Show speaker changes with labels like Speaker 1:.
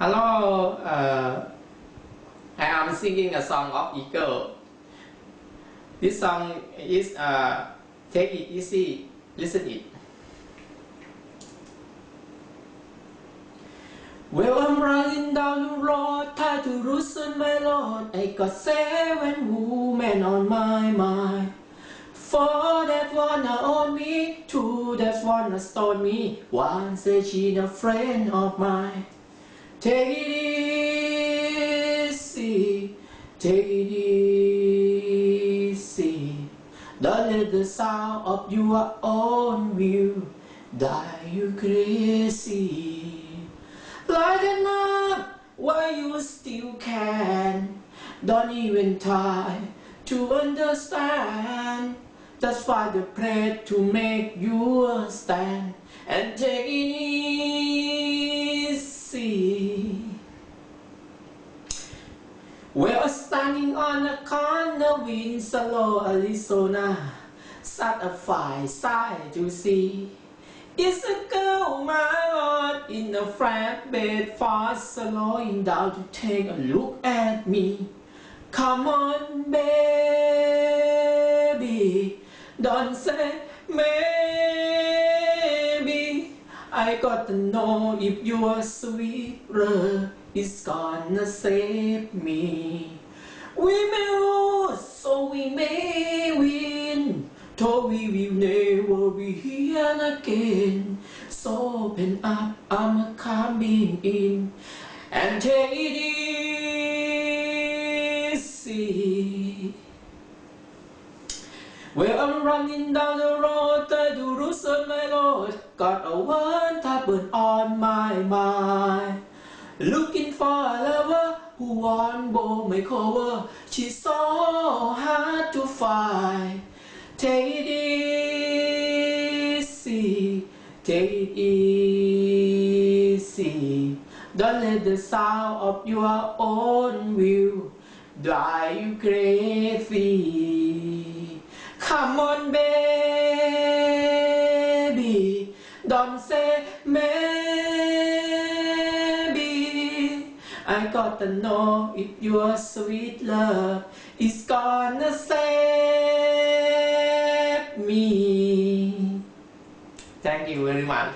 Speaker 1: Hello, uh, I am singing a song of Eagle. This song is uh, Take It Easy, listen it. Well, I'm running down the road, tired to loosen my load. I got seven women on my mind. Four that wanna own me, two that wanna stone me. One says she a friend of mine. Take it easy, take it easy. Don't let the sound of your own view drive you crazy. Lighten up while you still can. Don't even try to understand. Just find the place to make you stand and take it easy. We're standing on a corner in Salo, Arizona. Sat a fire side to see. It's a girl, my lord, in a flatbed fast slowing down to take a look at me. Come on, baby, don't say I got to know if your sweet love is gonna save me. We may lose, so we may win. Though we will never be here again. So open up, I'm coming in and take it easy. Well, I'm running down the road, I do loosen my load. Got a one tablet on my mind. Looking for a lover who won't blow my cover. She's so hard to find. Take it easy, take it easy. Don't let the sound of your own will drive you crazy. Come on, baby, don't say maybe. I gotta know if your sweet love is gonna save me. Thank you very much.